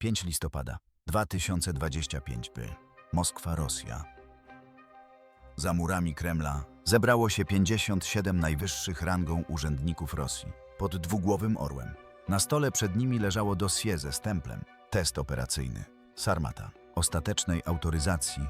5 listopada 2025 by Moskwa, Rosja. Za murami Kremla zebrało się 57 najwyższych rangą urzędników Rosji pod dwugłowym orłem. Na stole przed nimi leżało dossier ze stemplem, test operacyjny, Sarmata, ostatecznej autoryzacji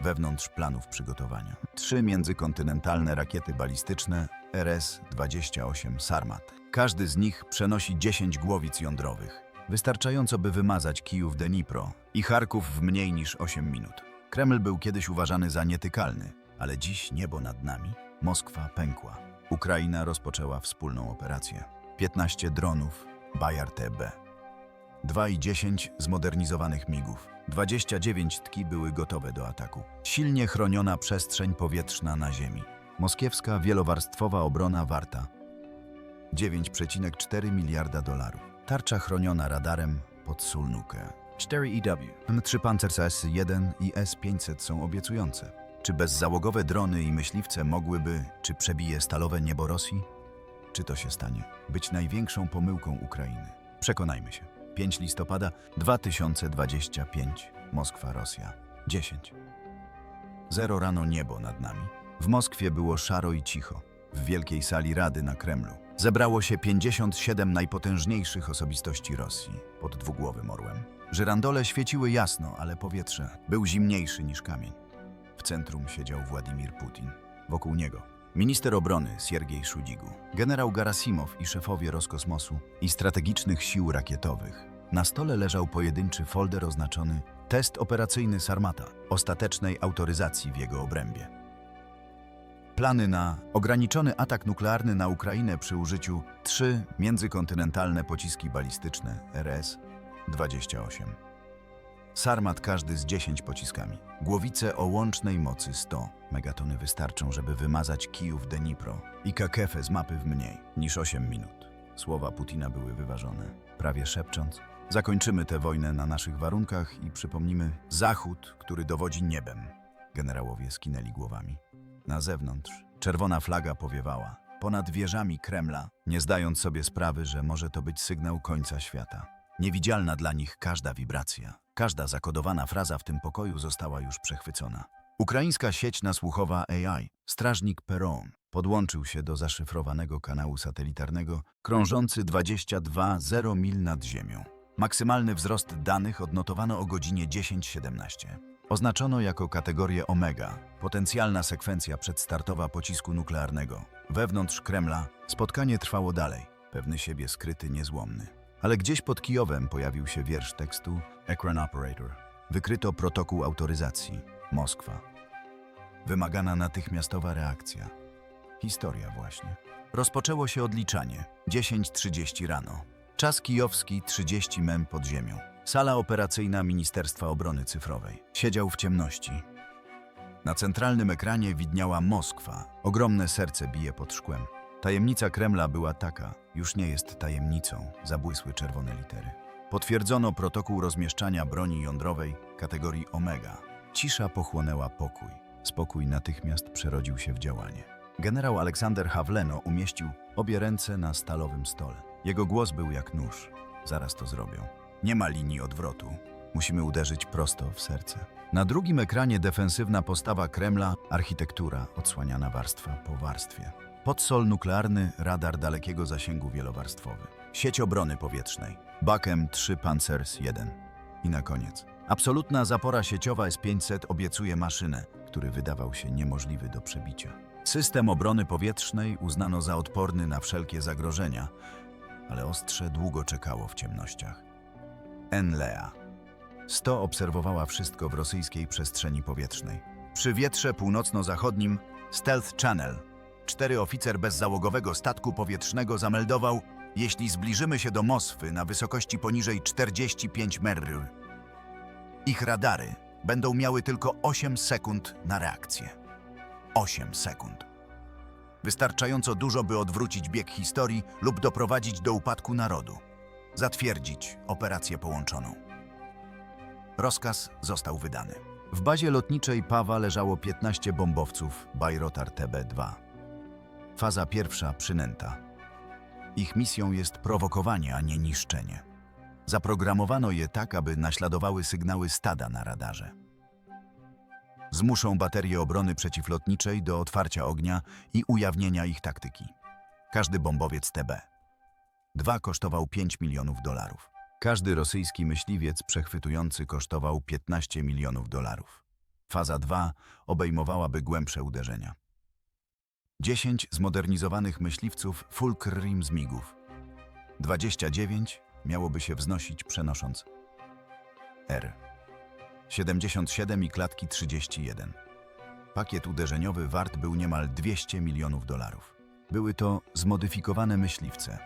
wewnątrz planów przygotowania. Trzy międzykontynentalne rakiety balistyczne RS-28 Sarmat. Każdy z nich przenosi 10 głowic jądrowych, wystarczająco by wymazać Kijów Dnipro i Charków w mniej niż 8 minut. Kreml był kiedyś uważany za nietykalny, ale dziś niebo nad nami, Moskwa pękła. Ukraina rozpoczęła wspólną operację. 15 dronów Bayar TB. 2 i 10 zmodernizowanych migów. 29 tki były gotowe do ataku. Silnie chroniona przestrzeń powietrzna na ziemi. Moskiewska wielowarstwowa obrona warta 9,4 miliarda dolarów. Tarcza chroniona radarem pod Sulnukę. 4 EW. M3 Panzers S-1 i S-500 są obiecujące. Czy bezzałogowe drony i myśliwce mogłyby, czy przebije stalowe niebo Rosji? Czy to się stanie? Być największą pomyłką Ukrainy. Przekonajmy się. 5 listopada 2025. Moskwa, Rosja. 10. Zero rano niebo nad nami. W Moskwie było szaro i cicho. W wielkiej sali Rady na Kremlu zebrało się 57 najpotężniejszych osobistości Rosji pod dwugłowym orłem. Żyrandole świeciły jasno, ale powietrze był zimniejszy niż kamień. W centrum siedział Władimir Putin. Wokół niego minister obrony Siergiej Szudzigu, generał Garasimow i szefowie Roskosmosu i strategicznych sił rakietowych. Na stole leżał pojedynczy folder oznaczony Test operacyjny Sarmata, ostatecznej autoryzacji w jego obrębie. Plany na ograniczony atak nuklearny na Ukrainę przy użyciu trzy międzykontynentalne pociski balistyczne RS-28. Sarmat każdy z 10 pociskami. Głowice o łącznej mocy 100 megatony wystarczą, żeby wymazać Kijów Dnipro i Kakefę z mapy w mniej niż 8 minut. Słowa Putina były wyważone, prawie szepcząc. Zakończymy tę wojnę na naszych warunkach i przypomnimy Zachód, który dowodzi niebem. Generałowie skinęli głowami. Na zewnątrz czerwona flaga powiewała. Ponad wieżami Kremla, nie zdając sobie sprawy, że może to być sygnał końca świata. Niewidzialna dla nich każda wibracja, każda zakodowana fraza w tym pokoju została już przechwycona. Ukraińska sieć nasłuchowa AI, strażnik Peron, podłączył się do zaszyfrowanego kanału satelitarnego krążący 22,0 mil nad ziemią. Maksymalny wzrost danych odnotowano o godzinie 10.17. Oznaczono jako kategorię Omega, potencjalna sekwencja przedstartowa pocisku nuklearnego. Wewnątrz Kremla spotkanie trwało dalej, pewny siebie skryty, niezłomny. Ale gdzieś pod Kijowem pojawił się wiersz tekstu Ekran Operator. Wykryto protokół autoryzacji. Moskwa. Wymagana natychmiastowa reakcja. Historia właśnie. Rozpoczęło się odliczanie. 10.30 rano. Czas kijowski 30 mem pod ziemią. Sala operacyjna Ministerstwa Obrony Cyfrowej. Siedział w ciemności. Na centralnym ekranie widniała Moskwa. Ogromne serce bije pod szkłem. Tajemnica Kremla była taka, już nie jest tajemnicą, zabłysły czerwone litery. Potwierdzono protokół rozmieszczania broni jądrowej kategorii Omega. Cisza pochłonęła pokój. Spokój natychmiast przerodził się w działanie. Generał Aleksander Hawleno umieścił obie ręce na stalowym stole. Jego głos był jak nóż. Zaraz to zrobią. Nie ma linii odwrotu. Musimy uderzyć prosto w serce. Na drugim ekranie defensywna postawa Kremla, architektura odsłaniana warstwa po warstwie. Podsol nuklearny, radar dalekiego zasięgu wielowarstwowy. Sieć obrony powietrznej. Bakem 3 Panzers 1. I na koniec. Absolutna zapora sieciowa S-500 obiecuje maszynę, który wydawał się niemożliwy do przebicia. System obrony powietrznej uznano za odporny na wszelkie zagrożenia, ale ostrze długo czekało w ciemnościach. Enlea. 100 obserwowała wszystko w rosyjskiej przestrzeni powietrznej. Przy wietrze północno-zachodnim Stealth Channel. Cztery oficer bezzałogowego statku powietrznego zameldował, jeśli zbliżymy się do Moskwy na wysokości poniżej 45 merryl. Ich radary będą miały tylko 8 sekund na reakcję. 8 sekund. Wystarczająco dużo, by odwrócić bieg historii lub doprowadzić do upadku narodu. Zatwierdzić operację połączoną. Rozkaz został wydany. W bazie lotniczej Pawa leżało 15 bombowców Bayrotar TB-2. Faza pierwsza przynęta. Ich misją jest prowokowanie, a nie niszczenie. Zaprogramowano je tak, aby naśladowały sygnały stada na radarze. Zmuszą baterie obrony przeciwlotniczej do otwarcia ognia i ujawnienia ich taktyki. Każdy bombowiec TB. Dwa kosztował 5 milionów dolarów. Każdy rosyjski myśliwiec przechwytujący kosztował 15 milionów dolarów. Faza 2 obejmowałaby głębsze uderzenia. 10 zmodernizowanych myśliwców Fulcrum z migów. 29 miałoby się wznosić przenosząc R. 77 i klatki 31. Pakiet uderzeniowy wart był niemal 200 milionów dolarów. Były to zmodyfikowane myśliwce.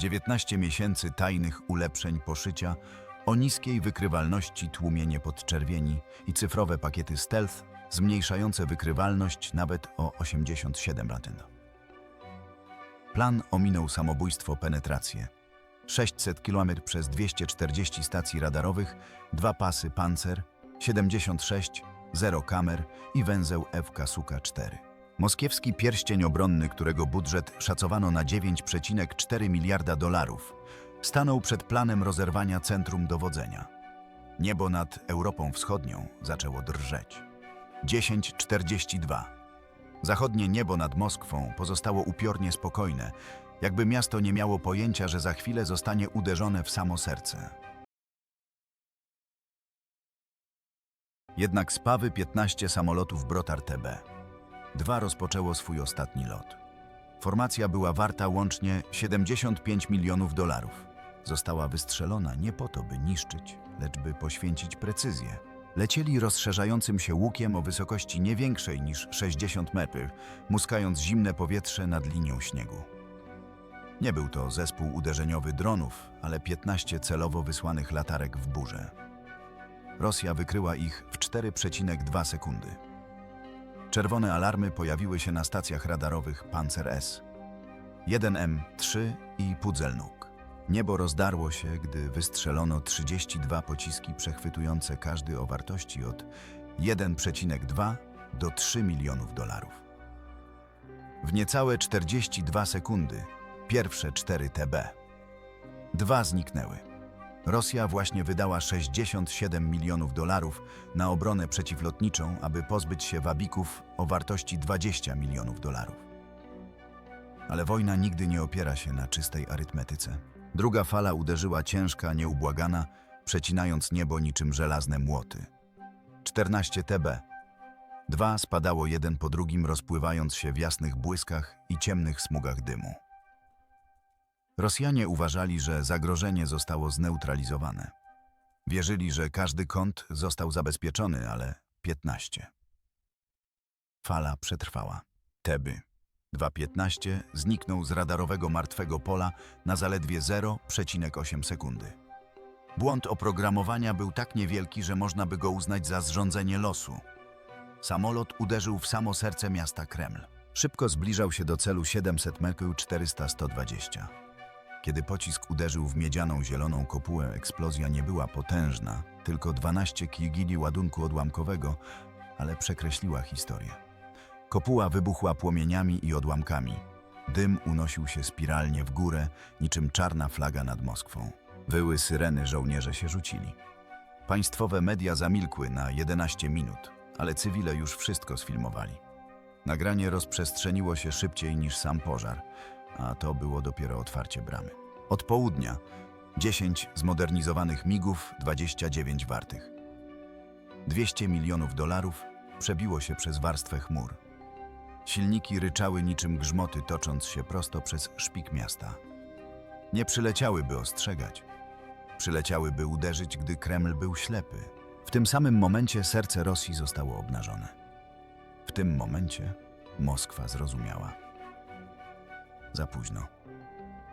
19 miesięcy tajnych ulepszeń poszycia o niskiej wykrywalności tłumienie podczerwieni i cyfrowe pakiety stealth zmniejszające wykrywalność nawet o 87%. Plan ominął samobójstwo penetrację. 600 km przez 240 stacji radarowych, dwa pasy Panzer, 76, zero kamer i węzeł FK Suka-4. Moskiewski pierścień obronny, którego budżet szacowano na 9,4 miliarda dolarów, stanął przed planem rozerwania centrum dowodzenia. Niebo nad Europą Wschodnią zaczęło drżeć. 10.42. Zachodnie niebo nad Moskwą pozostało upiornie spokojne, jakby miasto nie miało pojęcia, że za chwilę zostanie uderzone w samo serce. Jednak z Pawy 15 samolotów Brotar TB. Dwa rozpoczęło swój ostatni lot. Formacja była warta łącznie 75 milionów dolarów. Została wystrzelona nie po to, by niszczyć, lecz by poświęcić precyzję. Lecieli rozszerzającym się łukiem o wysokości nie większej niż 60 metrów, muskając zimne powietrze nad linią śniegu. Nie był to zespół uderzeniowy dronów, ale 15 celowo wysłanych latarek w burze. Rosja wykryła ich w 4,2 sekundy. Czerwone alarmy pojawiły się na stacjach radarowych Panzer S, 1M3 i Pudzelnuk. Niebo rozdarło się, gdy wystrzelono 32 pociski przechwytujące każdy o wartości od 1,2 do 3 milionów dolarów. W niecałe 42 sekundy pierwsze 4 TB. Dwa zniknęły. Rosja właśnie wydała 67 milionów dolarów na obronę przeciwlotniczą, aby pozbyć się wabików o wartości 20 milionów dolarów. Ale wojna nigdy nie opiera się na czystej arytmetyce. Druga fala uderzyła ciężka, nieubłagana, przecinając niebo niczym żelazne młoty. 14 TB. Dwa spadało jeden po drugim, rozpływając się w jasnych błyskach i ciemnych smugach dymu. Rosjanie uważali, że zagrożenie zostało zneutralizowane. Wierzyli, że każdy kąt został zabezpieczony, ale 15. Fala przetrwała. Teby. 2.15 zniknął z radarowego martwego pola na zaledwie 0,8 sekundy. Błąd oprogramowania był tak niewielki, że można by go uznać za zrządzenie losu. Samolot uderzył w samo serce miasta Kreml. Szybko zbliżał się do celu 700 metrów 400-120. Kiedy pocisk uderzył w miedzianą zieloną kopułę, eksplozja nie była potężna, tylko 12 kg ładunku odłamkowego, ale przekreśliła historię. Kopuła wybuchła płomieniami i odłamkami. Dym unosił się spiralnie w górę, niczym czarna flaga nad Moskwą. Wyły syreny żołnierze się rzucili. Państwowe media zamilkły na 11 minut, ale cywile już wszystko sfilmowali. Nagranie rozprzestrzeniło się szybciej niż sam pożar, a to było dopiero otwarcie bramy. Od południa 10 zmodernizowanych migów, 29 wartych. 200 milionów dolarów przebiło się przez warstwę chmur. Silniki ryczały niczym grzmoty, tocząc się prosto przez szpik miasta. Nie przyleciały, by ostrzegać. Przyleciały, by uderzyć, gdy Kreml był ślepy. W tym samym momencie serce Rosji zostało obnażone. W tym momencie Moskwa zrozumiała. Za późno.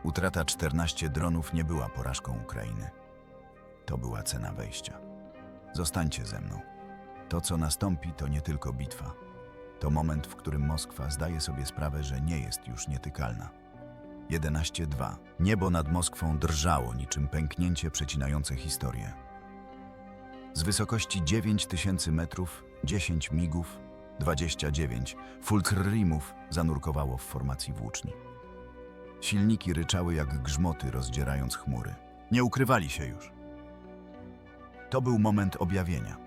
Utrata 14 dronów nie była porażką Ukrainy. To była cena wejścia. Zostańcie ze mną. To, co nastąpi, to nie tylko bitwa. To moment, w którym Moskwa zdaje sobie sprawę, że nie jest już nietykalna. 11.2. Niebo nad Moskwą drżało niczym pęknięcie przecinające historię. Z wysokości 9000 metrów 10 migów, 29 fulcrrimów zanurkowało w formacji włóczni. Silniki ryczały jak grzmoty, rozdzierając chmury. Nie ukrywali się już. To był moment objawienia.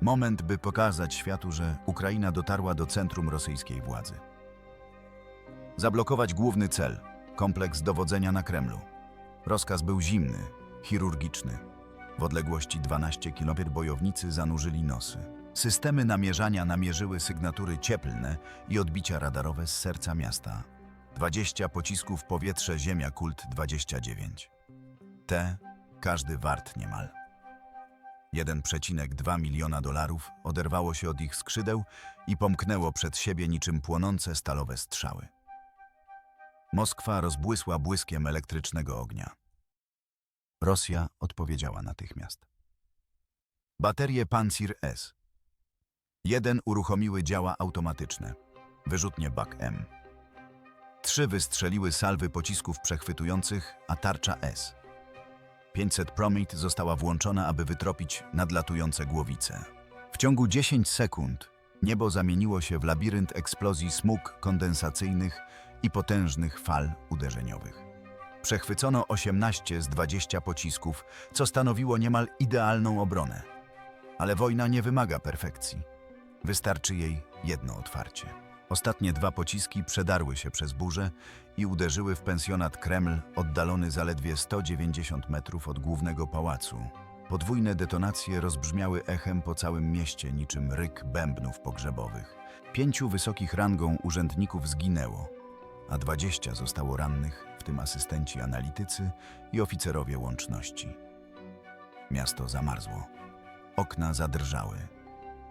Moment, by pokazać światu, że Ukraina dotarła do centrum rosyjskiej władzy. Zablokować główny cel kompleks dowodzenia na Kremlu. Rozkaz był zimny, chirurgiczny. W odległości 12 km bojownicy zanurzyli nosy. Systemy namierzania namierzyły sygnatury cieplne i odbicia radarowe z serca miasta. 20 pocisków powietrze Ziemia Kult 29. Te, każdy wart niemal. 1,2 miliona dolarów oderwało się od ich skrzydeł i pomknęło przed siebie niczym płonące stalowe strzały. Moskwa rozbłysła błyskiem elektrycznego ognia. Rosja odpowiedziała natychmiast. Baterie Pancir S. Jeden uruchomiły działa automatyczne, wyrzutnie BAK-M. Trzy wystrzeliły salwy pocisków przechwytujących, a tarcza S. 500 Promit została włączona, aby wytropić nadlatujące głowice. W ciągu 10 sekund niebo zamieniło się w labirynt eksplozji smug kondensacyjnych i potężnych fal uderzeniowych. Przechwycono 18 z 20 pocisków, co stanowiło niemal idealną obronę. Ale wojna nie wymaga perfekcji. Wystarczy jej jedno otwarcie. Ostatnie dwa pociski przedarły się przez burzę i uderzyły w pensjonat Kreml, oddalony zaledwie 190 metrów od głównego pałacu. Podwójne detonacje rozbrzmiały echem po całym mieście niczym ryk bębnów pogrzebowych. Pięciu wysokich rangą urzędników zginęło, a 20 zostało rannych, w tym asystenci analitycy i oficerowie łączności. Miasto zamarzło. Okna zadrżały.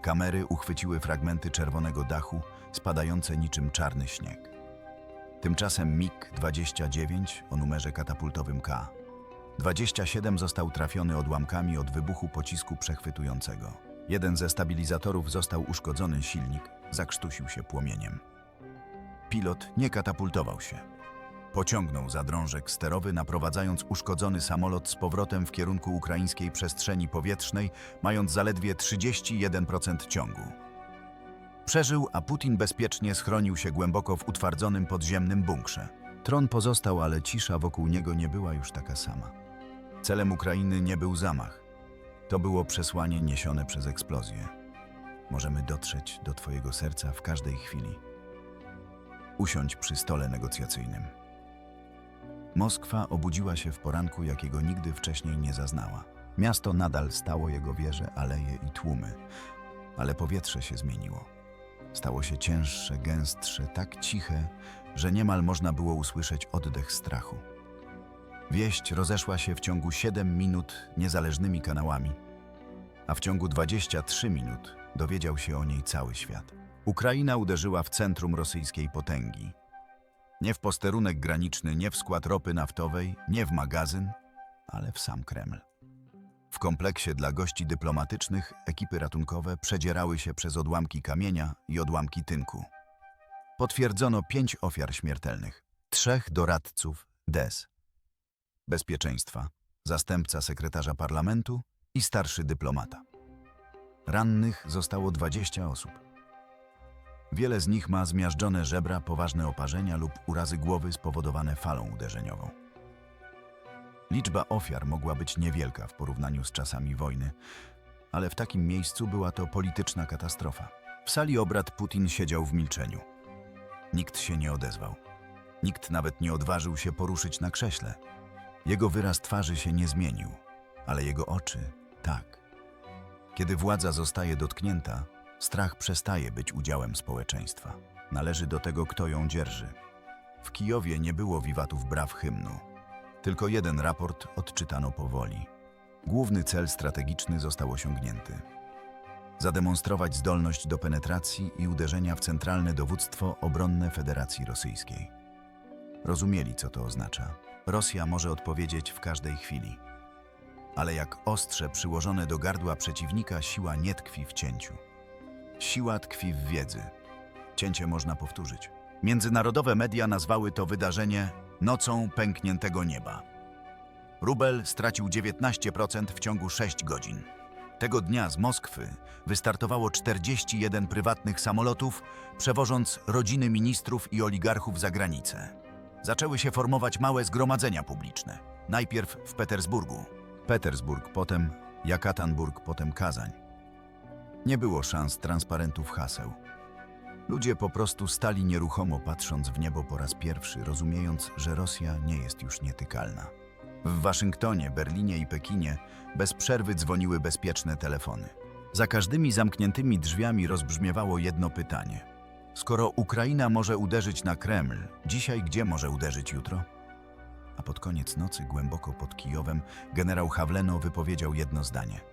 Kamery uchwyciły fragmenty czerwonego dachu, spadające niczym czarny śnieg. Tymczasem MiG-29 o numerze katapultowym K. 27 został trafiony odłamkami od wybuchu pocisku przechwytującego. Jeden ze stabilizatorów został uszkodzony, silnik zakrztusił się płomieniem. Pilot nie katapultował się. Pociągnął za drążek sterowy, naprowadzając uszkodzony samolot z powrotem w kierunku ukraińskiej przestrzeni powietrznej, mając zaledwie 31% ciągu. Przeżył, a Putin bezpiecznie schronił się głęboko w utwardzonym podziemnym bunkrze. Tron pozostał, ale cisza wokół niego nie była już taka sama. Celem Ukrainy nie był zamach. To było przesłanie niesione przez eksplozję. Możemy dotrzeć do Twojego serca w każdej chwili. Usiądź przy stole negocjacyjnym. Moskwa obudziła się w poranku, jakiego nigdy wcześniej nie zaznała. Miasto nadal stało jego wieże, aleje i tłumy, ale powietrze się zmieniło. Stało się cięższe, gęstsze, tak ciche, że niemal można było usłyszeć oddech strachu. Wieść rozeszła się w ciągu 7 minut niezależnymi kanałami, a w ciągu 23 minut dowiedział się o niej cały świat. Ukraina uderzyła w centrum rosyjskiej potęgi. Nie w posterunek graniczny, nie w skład ropy naftowej, nie w magazyn, ale w sam Kreml. W kompleksie dla gości dyplomatycznych ekipy ratunkowe przedzierały się przez odłamki kamienia i odłamki tynku. Potwierdzono pięć ofiar śmiertelnych, trzech doradców DES. Bezpieczeństwa, zastępca sekretarza parlamentu i starszy dyplomata. Rannych zostało 20 osób. Wiele z nich ma zmiażdżone żebra, poważne oparzenia lub urazy głowy spowodowane falą uderzeniową. Liczba ofiar mogła być niewielka w porównaniu z czasami wojny, ale w takim miejscu była to polityczna katastrofa. W sali obrad Putin siedział w milczeniu. Nikt się nie odezwał. Nikt nawet nie odważył się poruszyć na krześle. Jego wyraz twarzy się nie zmienił, ale jego oczy tak. Kiedy władza zostaje dotknięta, strach przestaje być udziałem społeczeństwa. Należy do tego, kto ją dzierży. W Kijowie nie było wiwatów braw hymnu. Tylko jeden raport odczytano powoli. Główny cel strategiczny został osiągnięty. Zademonstrować zdolność do penetracji i uderzenia w centralne dowództwo obronne Federacji Rosyjskiej. Rozumieli, co to oznacza. Rosja może odpowiedzieć w każdej chwili. Ale jak ostrze przyłożone do gardła przeciwnika, siła nie tkwi w cięciu. Siła tkwi w wiedzy. Cięcie można powtórzyć. Międzynarodowe media nazwały to wydarzenie nocą pękniętego nieba. Rubel stracił 19% w ciągu 6 godzin. Tego dnia z Moskwy wystartowało 41 prywatnych samolotów, przewożąc rodziny ministrów i oligarchów za granicę. Zaczęły się formować małe zgromadzenia publiczne. Najpierw w Petersburgu. Petersburg, potem Jakatanburg, potem Kazań. Nie było szans transparentów haseł. Ludzie po prostu stali nieruchomo patrząc w niebo po raz pierwszy, rozumiejąc, że Rosja nie jest już nietykalna. W Waszyngtonie, Berlinie i Pekinie bez przerwy dzwoniły bezpieczne telefony. Za każdymi zamkniętymi drzwiami rozbrzmiewało jedno pytanie. Skoro Ukraina może uderzyć na Kreml, dzisiaj gdzie może uderzyć jutro? A pod koniec nocy, głęboko pod Kijowem, generał Hawleno wypowiedział jedno zdanie.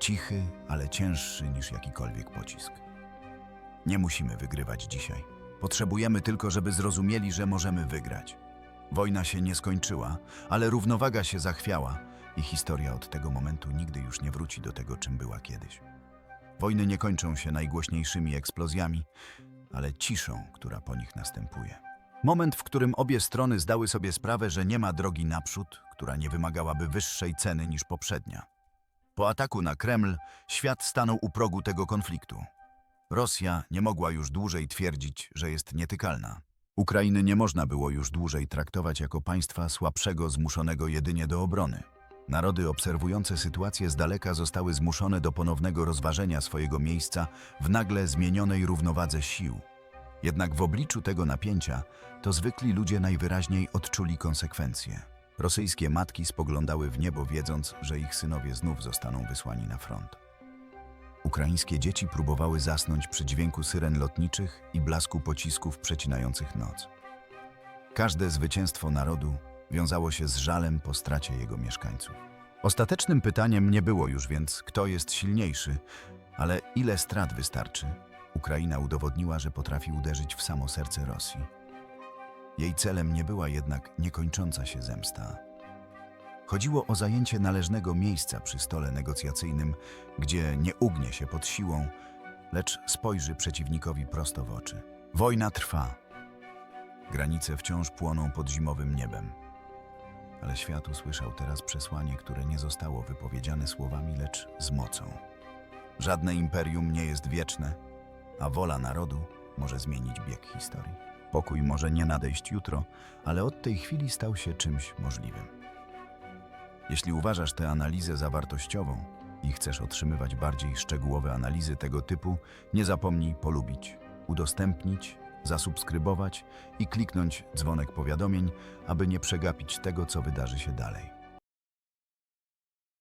Cichy, ale cięższy niż jakikolwiek pocisk. Nie musimy wygrywać dzisiaj. Potrzebujemy tylko, żeby zrozumieli, że możemy wygrać. Wojna się nie skończyła, ale równowaga się zachwiała i historia od tego momentu nigdy już nie wróci do tego, czym była kiedyś. Wojny nie kończą się najgłośniejszymi eksplozjami, ale ciszą, która po nich następuje. Moment, w którym obie strony zdały sobie sprawę, że nie ma drogi naprzód, która nie wymagałaby wyższej ceny niż poprzednia. Po ataku na Kreml świat stanął u progu tego konfliktu. Rosja nie mogła już dłużej twierdzić, że jest nietykalna. Ukrainy nie można było już dłużej traktować jako państwa słabszego, zmuszonego jedynie do obrony. Narody obserwujące sytuację z daleka zostały zmuszone do ponownego rozważenia swojego miejsca w nagle zmienionej równowadze sił. Jednak w obliczu tego napięcia to zwykli ludzie najwyraźniej odczuli konsekwencje. Rosyjskie matki spoglądały w niebo, wiedząc, że ich synowie znów zostaną wysłani na front. Ukraińskie dzieci próbowały zasnąć przy dźwięku syren lotniczych i blasku pocisków przecinających noc. Każde zwycięstwo narodu wiązało się z żalem po stracie jego mieszkańców. Ostatecznym pytaniem nie było już więc, kto jest silniejszy, ale ile strat wystarczy. Ukraina udowodniła, że potrafi uderzyć w samo serce Rosji. Jej celem nie była jednak niekończąca się zemsta. Chodziło o zajęcie należnego miejsca przy stole negocjacyjnym, gdzie nie ugnie się pod siłą, lecz spojrzy przeciwnikowi prosto w oczy. Wojna trwa. Granice wciąż płoną pod zimowym niebem. Ale świat usłyszał teraz przesłanie, które nie zostało wypowiedziane słowami, lecz z mocą. Żadne imperium nie jest wieczne, a wola narodu może zmienić bieg historii. Pokój może nie nadejść jutro, ale od tej chwili stał się czymś możliwym. Jeśli uważasz tę analizę za wartościową i chcesz otrzymywać bardziej szczegółowe analizy tego typu, nie zapomnij polubić, udostępnić, zasubskrybować i kliknąć dzwonek powiadomień, aby nie przegapić tego, co wydarzy się dalej.